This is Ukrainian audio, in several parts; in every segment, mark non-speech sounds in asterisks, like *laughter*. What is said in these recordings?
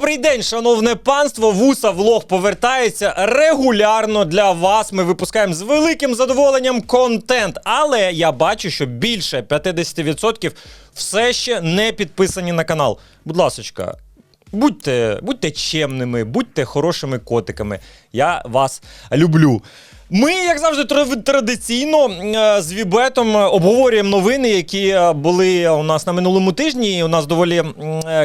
Добрий день, шановне панство. Вуса влог повертається регулярно для вас. Ми випускаємо з великим задоволенням контент. Але я бачу, що більше 50% все ще не підписані на канал. Будь ласочка, будьте, будьте чемними, будьте хорошими котиками. Я вас люблю. Ми, як завжди, традиційно е, з Вібетом е, обговорюємо новини, які е, були у нас на минулому тижні. У нас доволі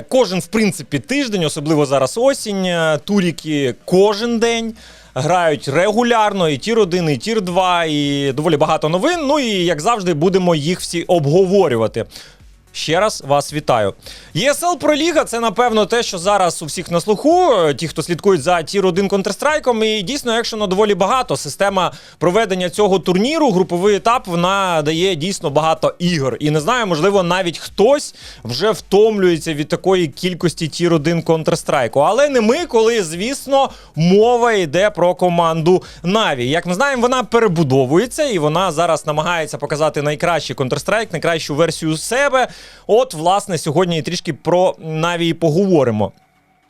кожен, в принципі, тиждень, особливо зараз осінь. Туріки кожен день. Грають регулярно, і тір 1, і тір 2, і доволі багато новин. Ну і як завжди, будемо їх всі обговорювати. Ще раз вас вітаю. ЄСЛ Проліга це напевно те, що зараз у всіх на слуху. е, Ті, хто слідкують за тір 1 Counter-Strike, і дійсно екшену доволі багато. Система проведення цього турніру, груповий етап, вона дає дійсно багато ігор. І не знаю, можливо, навіть хтось вже втомлюється від такої кількості тір 1 Counter-Strike. Але не ми, коли, звісно, мова йде про команду Наві. Як ми знаємо, вона перебудовується і вона зараз намагається показати найкращий Counter-Strike, найкращу версію себе. От, власне, сьогодні трішки про Наві поговоримо.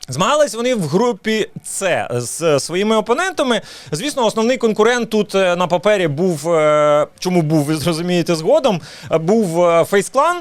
Змагались вони в групі С з своїми опонентами. Звісно, основний конкурент тут е, на папері був. е, Чому був, ви зрозумієте згодом. був Був Фейсклан.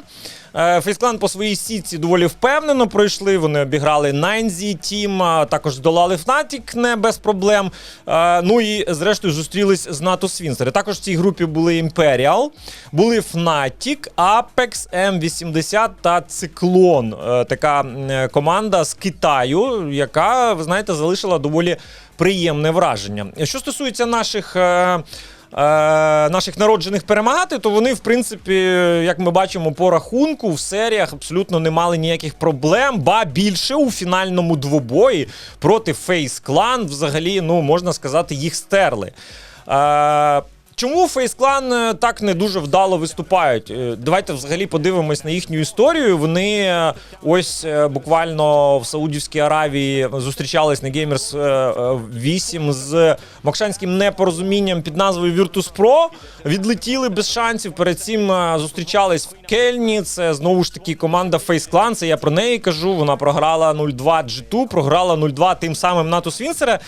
Фейсклан по своїй сітці доволі впевнено пройшли. Вони обіграли 9Z Team, а також здолали Fnatic не без проблем. Е, Ну і зрештою зустрілись з НАТО Свінсери. Також в цій групі були Imperial, були Fnatic, Apex, M80 та Циклон. Е, Така е, команда з Китаю, яка, ви знаєте, залишила доволі приємне враження. Що стосується наших. Е, е, Наших народжених перемагати, то вони, в принципі, як ми бачимо по рахунку, в серіях абсолютно не мали ніяких проблем. Ба більше у фінальному двобої проти Фейс Клан взагалі, ну можна сказати, їх стерли. Чому е, так не дуже вдало виступають? Е, Давайте взагалі подивимось на їхню історію. Вони е, ось е, буквально в Саудівській Аравії зустрічались на Gamers е, е, 8 з макшанським непорозумінням під назвою Virtus Pro. Відлетіли без шансів. Перед цим зустрічались в Кельні. Це знову ж таки команда Clan. Це я про неї кажу. Вона програла 0-2 G2, програла 0-2 тим самим НАТО Свінсера.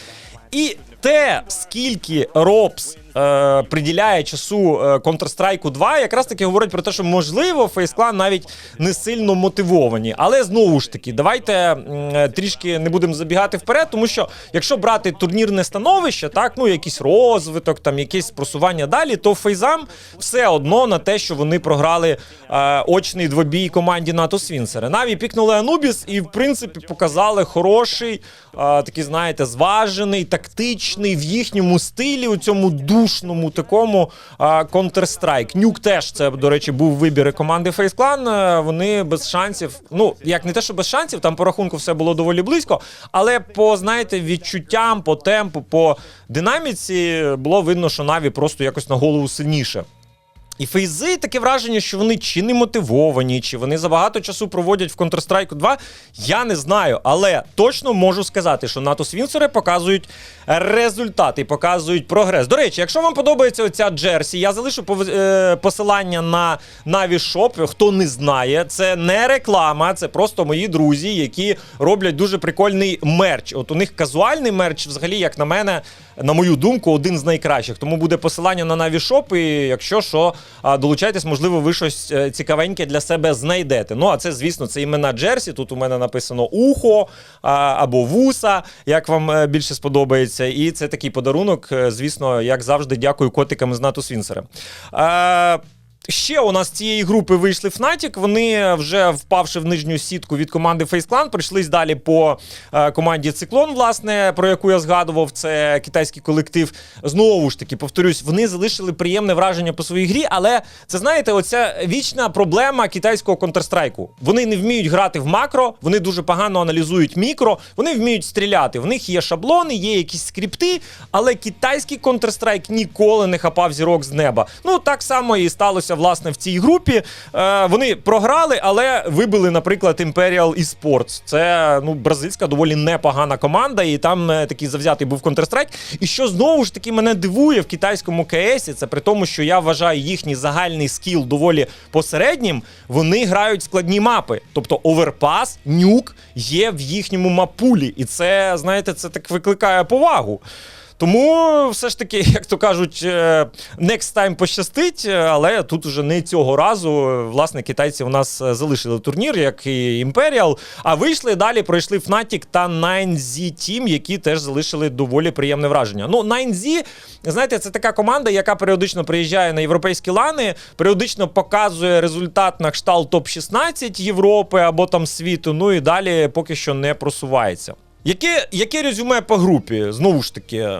І те, скільки Робс е, приділяє часу е, Counter-Strike 2, якраз таки говорить про те, що можливо FaceClan навіть не сильно мотивовані. Але знову ж таки, давайте е, трішки не будемо забігати вперед, тому що якщо брати турнірне становище, так ну якийсь розвиток, там якесь просування далі, то фейзам все одно на те, що вони програли е, очний двобій команді НАТО Свінсери. Наві пікнули Анубіс і, в принципі, показали хороший, е, такий, знаєте, зважений, тактичний в їхньому стилі, у цьому душному такому Counter-Strike. Нюк теж це, до речі, був вибір команди Face Clan. Е, Вони без шансів. Ну, як не те, що без шансів, там по рахунку все було доволі близько, але по, знаєте, відчуттям, по темпу, по динаміці було видно, що Наві просто якось на голову сильніше. І фейзи таке враження, що вони чи не мотивовані, чи вони забагато часу проводять в Counter-Strike 2, я не знаю. Але точно можу сказати, що НАТО Свінсери показують результати, показують прогрес. До речі, якщо вам подобається оця Джерсі, я залишу е, посилання на Na'Vi Shop. Хто не знає, це не реклама, це просто мої друзі, які роблять дуже прикольний мерч. От у них казуальний мерч, взагалі, як на мене, на мою думку, один з найкращих. Тому буде посилання на Na'Vi Shop, і якщо що, долучайтесь, можливо, ви щось е, цікавеньке для себе знайдете. Ну, а це, звісно, це імена Джерсі. Тут у мене написано ухо або вуса, як вам е, більше сподобається. І це такий подарунок. е, Звісно, як завжди, дякую котикам з НАТО Свінсера. Ще у нас з цієї групи вийшли Fnatic. Вони вже впавши в нижню сітку від команди Face Clan, прийшлись далі по е, команді Циклон, власне, про яку я згадував. Це китайський колектив. Знову ж таки, повторюсь, вони залишили приємне враження по своїй грі, але це знаєте, оця вічна проблема китайського Counter-Strike. Вони не вміють грати в макро, вони дуже погано аналізують мікро, вони вміють стріляти. В них є шаблони, є якісь скрипти, але китайський Counter-Strike ніколи не хапав зірок з неба. Ну так само і сталося власне в цій групі. Е, вони програли, але вибили, наприклад, Imperial Esports. Це ну, бразильська доволі непогана команда, і там е, такий завзятий був Counter-Strike. І що знову ж таки мене дивує в китайському КСі, це при тому, що я вважаю їхній загальний скіл доволі посереднім. Вони грають складні мапи. Тобто оверпас, нюк є в їхньому мапулі. І це, знаєте, це так викликає повагу. Тому все ж таки, *laughs* як то кажуть, е, next time пощастить, е, але тут уже не цього разу. Власне, китайці у нас е, залишили турнір, як і Imperial, а вийшли далі, пройшли Fnatic та 9Z Team, які теж залишили доволі приємне враження. Ну, 9Z, знаєте, це така команда, яка періодично приїжджає на європейські лани, періодично показує результат на кшталт топ-16 Європи або там світу. Ну і далі поки що не просувається. Яке, яке резюме по групі? Знову ж таки,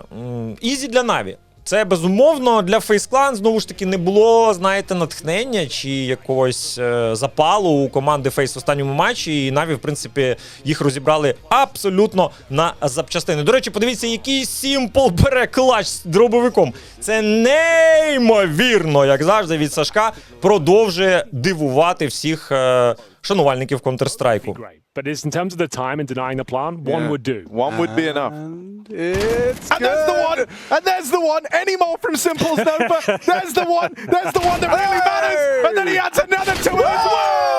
ізі для Наві. Це безумовно для FaceClan знову ж таки не було, знаєте, натхнення чи якогось е, запалу у команди Фейс в останньому матчі. І Наві, в принципі, їх розібрали абсолютно на запчастини. До речі, подивіться, який Сімпл бере клач з дробовиком. Це неймовірно, як завжди, від Сашка продовжує дивувати всіх е, шанувальників Counter-Strike. great. But it's in terms of the time and denying the plan, one Yeah. would do. One would be enough. And it's And there's the one. And there's the one. Any more from Simple's Nova? *laughs* there's the one. There's the one that really matters. And then he adds another to it as well.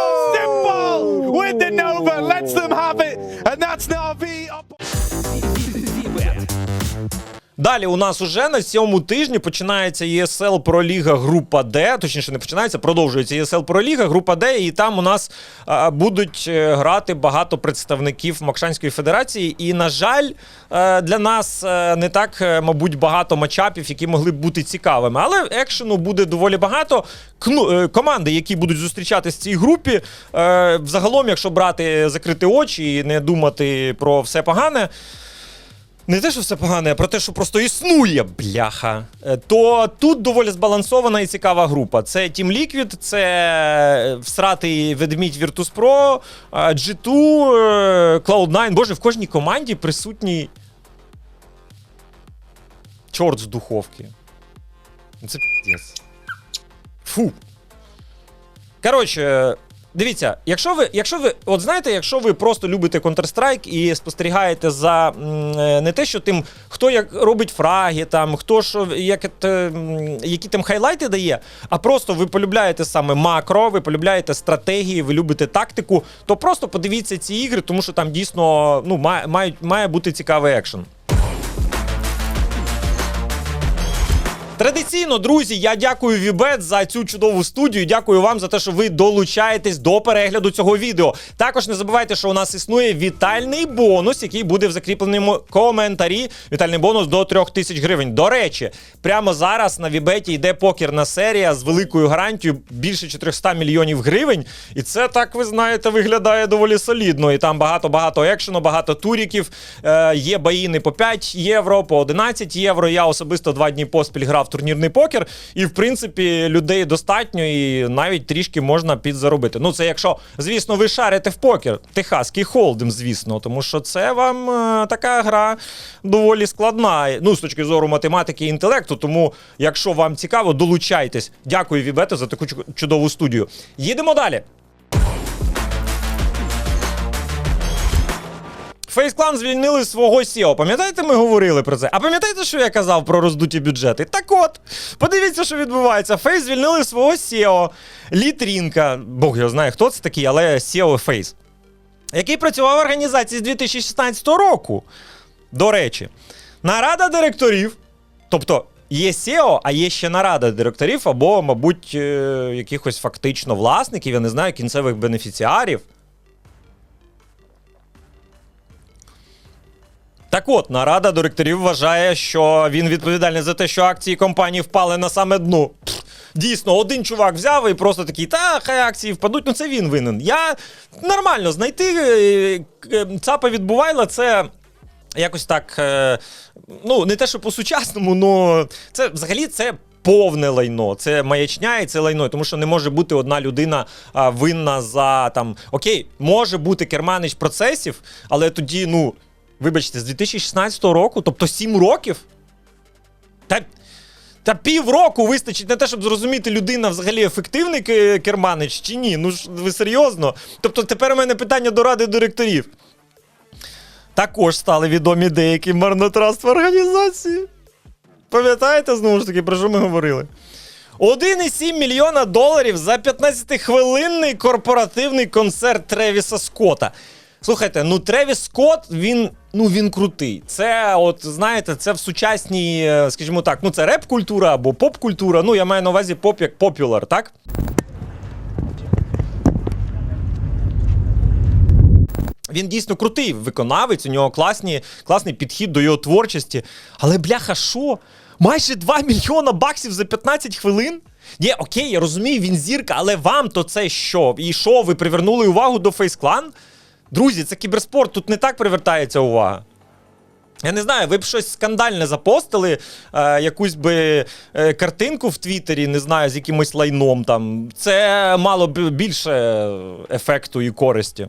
Далі у нас уже на цьому тижні починається ESL Проліга група Д. Точніше, не починається, продовжується ESL Проліга, група Д, і там у нас а, будуть е, грати багато представників Макшанської федерації. І, на жаль, е, для нас е, не так, мабуть, багато матчапів, які могли б бути цікавими. Але екшену буде доволі багато. Кну, команди, які будуть зустрічатись в цій групі, взагалом, якщо брати закрити очі і не думати про все погане. Не те, що все погане, а про те, що просто існує, бляха. Е, То тут доволі збалансована і цікава група. Це Team Liquid, це е, всратий ведмідь Virtus Pro, е, G2, е, Cloud9. Боже, в кожній команді присутній. Чорт з духовки. Це піздець. Фу. Коротше, дивіться, якщо ви, якщо ви, от знаєте, якщо ви просто любите Counter-Strike і спостерігаєте за е, не те, що тим, хто як робить фраги, там, хто що, як, які там хайлайти дає, а просто ви полюбляєте саме макро, ви полюбляєте стратегії, ви любите тактику, то просто подивіться ці ігри, тому що там дійсно ну, має, має, має бути цікавий екшен. Традиційно, друзі, я дякую Вібет за цю чудову студію. Дякую вам за те, що ви долучаєтесь до перегляду цього відео. Також не забувайте, що у нас існує вітальний бонус, який буде в закріпленому коментарі. Вітальний бонус до 3000 гривень. До речі, прямо зараз на Вібеті йде покерна серія з великою гарантією більше 400 мільйонів гривень. І це так, ви знаєте, виглядає доволі солідно. І там багато-багато екшену, багато туріків. Е, є баїни по 5 євро, по 11 євро. Я особисто два дні поспіль грав турнірний покер. І, в принципі, людей достатньо і навіть трішки можна підзаробити. Ну, це якщо, звісно, ви шарите в покер. Техаський холдем, звісно, тому що це вам е, така гра доволі складна. Ну, з точки зору математики і інтелекту. Тому, якщо вам цікаво, долучайтесь. Дякую, Вібето, за таку чудову студію. Їдемо далі. FaceClan звільнили свого SEO. Пам'ятаєте, ми говорили про це? А пам'ятаєте, що я казав про роздуті бюджети? Так от, подивіться, що відбувається. Фейс звільнили свого SEO. Літрінка, Бог його знає, хто це такий, але SEO Фейс. Який працював в організації з 2016 року. До речі, нарада директорів, тобто є SEO, а є ще нарада директорів, або, мабуть, е, якихось фактично власників, я не знаю, кінцевих бенефіціарів. Так от, нарада директорів вважає, що він відповідальний за те, що акції компанії впали на саме дно. Дійсно, один чувак взяв і просто такий, та хай акції впадуть, ну це він винен. Я нормально знайти е, е, ЦАПа відбувайла, це. Якось так, е, ну, не те, що по-сучасному, але це взагалі це повне лайно. Це маячня і це лайно, тому що не може бути одна людина а, винна за там. Окей, може бути керманич процесів, але тоді, ну, вибачте, з 2016 року, тобто 7 років. Та Та півроку вистачить на те, щоб зрозуміти, людина взагалі ефективний ке- керманич чи ні. Ну ж ви серйозно? Тобто тепер у мене питання до ради директорів. Також стали відомі деякі марнотратства організації. Пам'ятаєте знову ж таки, про що ми говорили? 1,7 мільйона доларів за 15-хвилинний корпоративний концерт Тревіса Скотта. Слухайте, ну Тревіс Скотт, він, ну, він крутий. Це, от, знаєте, це в сучасній, е, скажімо так, ну це реп-культура або поп-культура. Ну, я маю на увазі поп як попюлар, так? Він дійсно крутий виконавець, у нього класні, класний підхід до його творчості. Але бляха, що? Майже 2 мільйона баксів за 15 хвилин? Ні, окей, я розумію, він зірка, але вам то це що? І що, ви привернули увагу до фейсклан? Друзі, це кіберспорт, тут не так привертається увага. Я не знаю, ви б щось скандальне запостили, е, якусь би е, картинку в Твіттері, не знаю, з якимось лайном там. Це мало б більше ефекту і користі.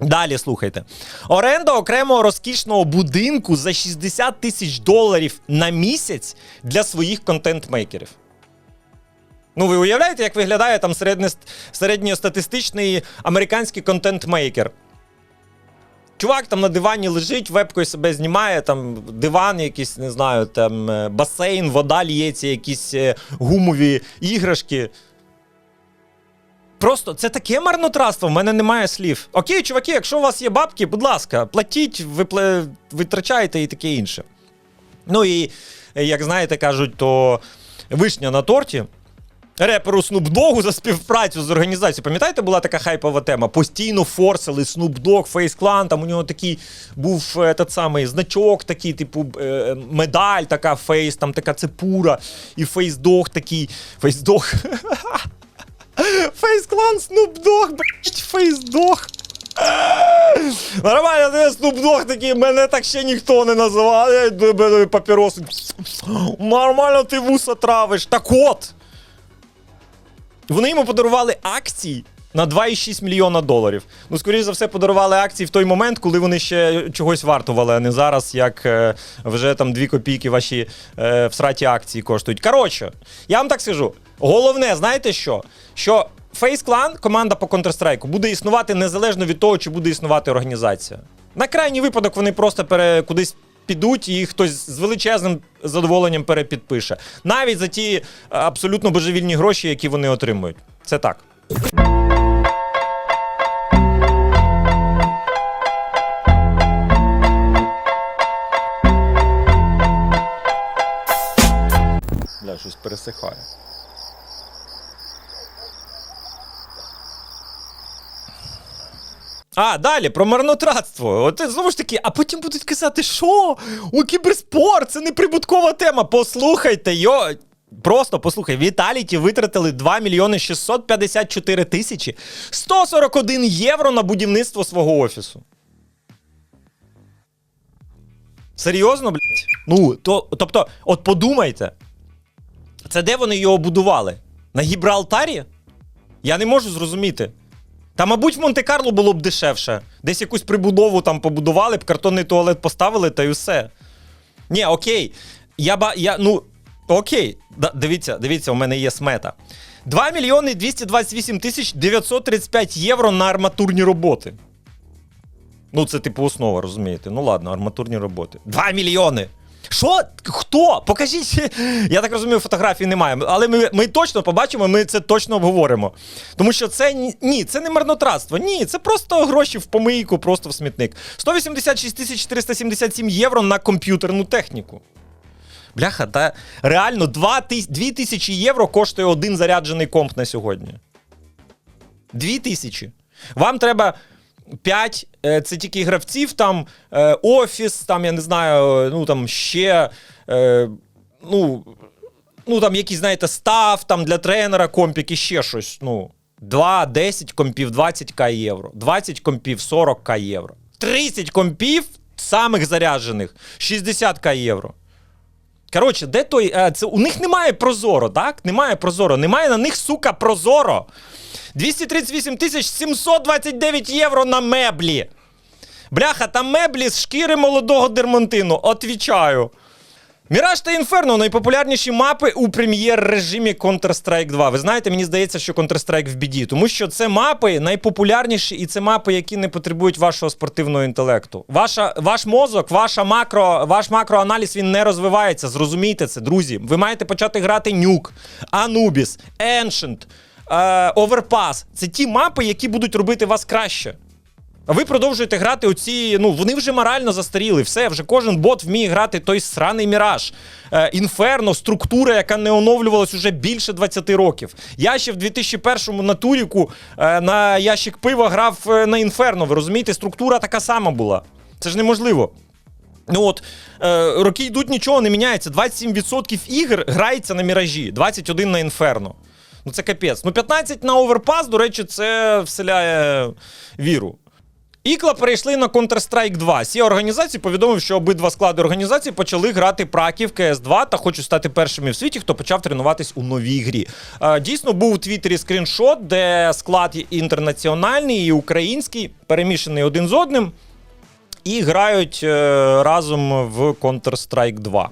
Далі слухайте. Оренда окремого розкішного будинку за 60 тисяч доларів на місяць для своїх контент-мейкерів. Ну, ви уявляєте, як виглядає там середньостатистичний американський контент-мейкер? Чувак там на дивані лежить, вебкою себе знімає, там диван якийсь, не знаю, там е, басейн, вода лється, якісь е, гумові іграшки. Просто це таке марнотратство, в мене немає слів. Окей, чуваки, якщо у вас є бабки, будь ласка, платіть, випле... витрачайте і таке інше. Ну і, е, як знаєте, кажуть, то вишня на торті. Реперу Snoop Dogg за співпрацю з організацією. Пам'ятаєте, була така хайпова тема? Постійно форсили Snoop Dogg, Face Clan, там у нього такий був е, самий значок, такий, типу, е, медаль, така фейс, там така цепура, і Face такий. Face Dog. *laughs* Face Clan, Snoop Dogg, блять, Face Dog. Нормально, ти Snoop такий, мене так ще ніхто не називав. Я йду. Нормально ти вуса травиш. Так от. Вони йому подарували акції на 2,6 мільйона доларів. Ну, скоріш за все, подарували акції в той момент, коли вони ще чогось вартували, а не зараз, як е, вже там 2 копійки ваші е, всраті акції коштують. Коротше, я вам так скажу. Головне, знаєте що? Що Face Clan, команда по Counter-Strike, буде існувати незалежно від того, чи буде існувати організація. На крайній випадок вони просто пере, кудись підуть і хтось з величезним задоволенням перепідпише. Навіть за ті е, абсолютно божевільні гроші, які вони отримують. Це так. Бля, щось пересихає. А, далі про марнотратство. От знову ж таки, а потім будуть казати, що у кіберспорт це не прибуткова тема. Послухайте, йо. Просто послухай, Віталіті витратили 2 мільйони 654 тисячі 141 євро на будівництво свого офісу. Серйозно, блядь? Ну, то, тобто, от подумайте, це де вони його будували? На Гібралтарі? Я не можу зрозуміти. Та, мабуть, в Монте-Карло було б дешевше. Десь якусь прибудову там побудували б, картонний туалет поставили, та й усе. Ні, окей. Я ба. Я, ну, окей. Дивіться, дивіться, у мене є смета. 2 мільйони 228 тисяч 935 євро на арматурні роботи. Ну, це типу основа, розумієте? Ну ладно, арматурні роботи. 2 мільйони! Що? Хто? Покажіть. *laughs* Я так розумію, фотографій немає. Але ми, ми точно побачимо, ми це точно обговоримо. Тому що це ні- це не марнотратство. Ні, це просто гроші в помийку, просто в смітник. 186 тисяч 477 євро на комп'ютерну техніку. Бляха, та реально 2 тисячі євро коштує один заряджений комп на сьогодні. 2 тисячі. Вам треба 5, це тільки гравців, там е, офіс, там, я не знаю, ну там ще. е, Ну, ну там якийсь, знаєте, став там для тренера компік і ще щось. Ну, 2, 10 компів, 20к євро. 20 компів, 40к євро. 30 компів самих заряджених, 60к євро. Коротше, де той. е, Це, у них немає прозоро, так? Немає прозоро. Немає на них, сука, прозоро. 238 тисяч 729 євро на меблі. Бляха, там меблі з шкіри молодого дермантину. Отвічаю. Міраж та Інферно найпопулярніші мапи у прем'єр-режимі Counter-Strike 2. Ви знаєте, мені здається, що Counter-Strike в біді, тому що це мапи найпопулярніші, і це мапи, які не потребують вашого спортивного інтелекту. Ваша, ваш мозок, ваша макро, ваш макроаналіз він не розвивається. Зрозумійте це, друзі. Ви маєте почати грати Nuke, Anubis, Ancient, е, Overpass. Це ті мапи, які будуть робити вас краще. А ви продовжуєте грати оці. Ну вони вже морально застаріли. Все, вже кожен бот вміє грати той сраний міраж. Е, інферно, структура, яка не оновлювалась уже більше 20 років. Я ще в 2001-му на Туріку е, на ящик пива грав е, на інферно. Ви розумієте, структура така сама була. Це ж неможливо. Ну от, е, роки йдуть, нічого не міняється. 27% ігр грається на міражі, 21 на інферно. Ну це капець. Ну 15 на оверпас, до речі, це вселяє віру. Ікла перейшли на Counter-Strike 2. Сі організації повідомив, що обидва склади організації почали грати праки в cs 2 та хочуть стати першими в світі, хто почав тренуватись у новій грі. Е, Дійсно, був у Твіттері скріншот, де склад інтернаціональний і український перемішаний один з одним і грають е, разом в Counter-Strike 2.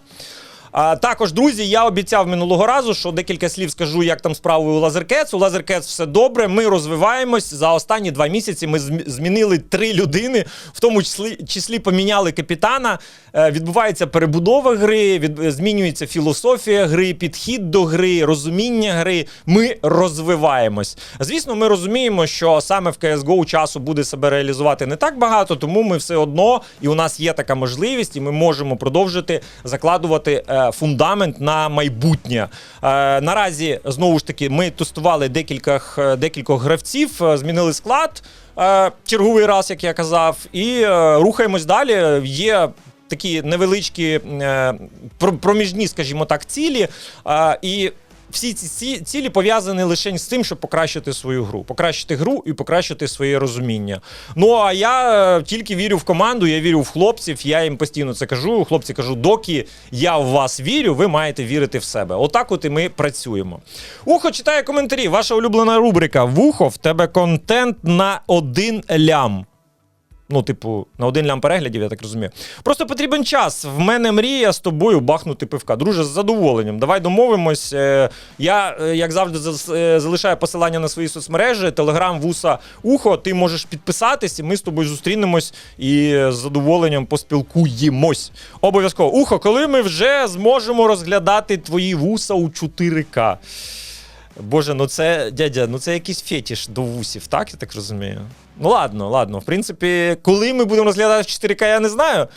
Також, друзі, я обіцяв минулого разу, що декілька слів скажу, як там справи у Лазеркетс. У Лазеркетс все добре. Ми розвиваємось. За останні два місяці ми змінили три людини, в тому числі, числі поміняли капітана. Е, відбувається перебудова гри, від, змінюється філософія гри, підхід до гри, розуміння гри. Ми розвиваємось. Звісно, ми розуміємо, що саме в CSGO часу буде себе реалізувати не так багато, тому ми все одно, і у нас є така можливість, і ми можемо продовжити закладувати е, фундамент на майбутнє. Е, наразі знову ж таки ми тестували декількох, е, декількох гравців, е, змінили склад черговий раз, як я казав, і рухаємось далі. Є такі невеличкі проміжні, скажімо так, цілі. І всі ці ці цілі пов'язані лише з тим, щоб покращити свою гру, покращити гру і покращити своє розуміння. Ну а я е, тільки вірю в команду, я вірю в хлопців. Я їм постійно це кажу. Хлопці кажу, доки я в вас вірю, ви маєте вірити в себе. Отак, от і ми працюємо. Ухо читає коментарі. Ваша улюблена рубрика. Вухо, в тебе контент на один лям. Ну, типу, на один лям переглядів, я так розумію. Просто потрібен час. В мене мрія з тобою бахнути пивка. Друже, з задоволенням. Давай домовимось. Е, Я, е, як завжди, е, залишаю посилання на свої соцмережі, телеграм, вуса, ухо. Ти можеш підписатись, і ми з тобою зустрінемось і з задоволенням поспілкуємось. Обов'язково. Ухо, коли ми вже зможемо розглядати твої вуса у 4К. Боже, ну це дядя, ну це якийсь фетіш до вусів, так? Я так розумію. Ну ладно, ладно. В принципі, коли ми будемо розглядати 4К, я не знаю.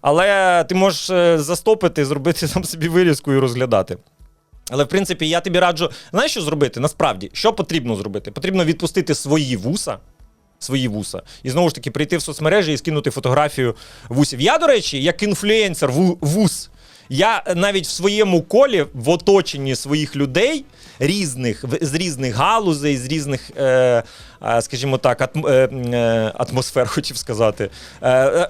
Але ти можеш е, застопити, зробити там собі вирізку і розглядати. Але в принципі, я тобі раджу, знаєш, що зробити? Насправді, що потрібно зробити? Потрібно відпустити свої вуса. Свої вуса. І знову ж таки прийти в соцмережі і скинути фотографію вусів. Я, до речі, як інфлюенсер вус, я навіть в своєму колі, в оточенні своїх людей, різних, з різних галузей, з різних, е, скажімо так, е, е, атмосфер, *laughs* хотів сказати, е,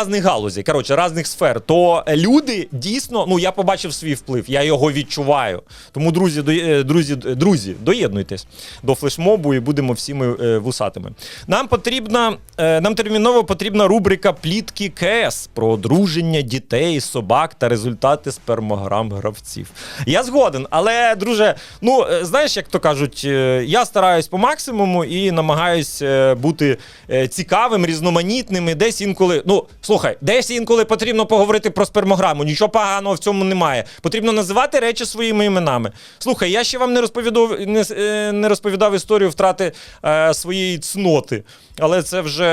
різних галузей, коротше, різних сфер, то люди дійсно, ну я побачив свій вплив, я його відчуваю. Тому, друзі, друзі, друзі, доєднуйтесь до флешмобу і будемо всі ми е, вусатими. Нам потрібна, нам терміново потрібна рубрика Плітки КС про одруження дітей, собак та результати спермограм гравців. Я згоден, але, друже, ну знаєш, як то кажуть, я стараюсь по максимуму і намагаюсь е, бути е, цікавим, різноманітним. І десь інколи, ну слухай, десь інколи потрібно поговорити про спермограму. Нічого поганого в цьому немає. Потрібно називати речі своїми іменами. Слухай, я ще вам не розповідав, не, е, не розповідав історію втрати е, своєї цноти, але це вже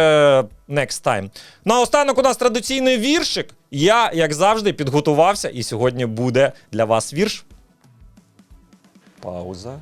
next time. Наостанок у нас традиційний віршик. Я, як завжди, підготувався, і сьогодні буде для вас вірш. Пауза.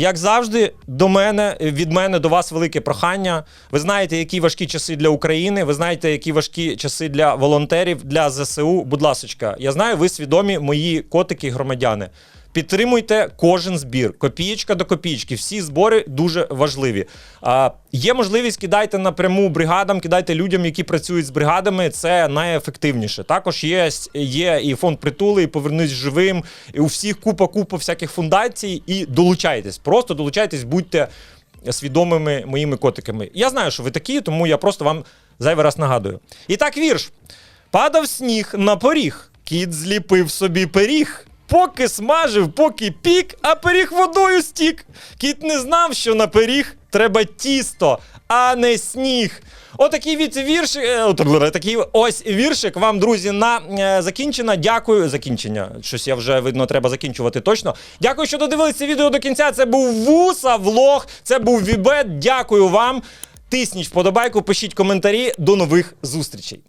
Як завжди, до мене від мене до вас велике прохання. Ви знаєте, які важкі часи для України. Ви знаєте, які важкі часи для волонтерів, для ЗСУ. Будь ласочка, я знаю, ви свідомі мої котики, громадяни. Підтримуйте кожен збір, копієчка до копієчки. Всі збори дуже важливі. А, є можливість, кидайте напряму бригадам, кидайте людям, які працюють з бригадами. Це найефективніше. Також є, є і фонд притули, і повернись живим. І у всіх купа купа всяких фундацій. І долучайтесь. Просто долучайтесь, будьте свідомими моїми котиками. Я знаю, що ви такі, тому я просто вам Зайвий раз нагадую. І так вірш. Падав сніг на поріг, кіт зліпив собі пиріг. Поки смажив, поки пік, а пиріг водою стік. Кіт не знав, що на пиріг треба тісто, а не сніг. Отакий від віршик, е, такий ось віршик вам, друзі, на е, закінчення. Дякую. Закінчення. Щось я вже видно, треба закінчувати точно. Дякую, що додивилися відео до кінця. Це був вуса влог, це був Вібет. Дякую вам. Тисніть вподобайку, пишіть коментарі. До нових зустрічей.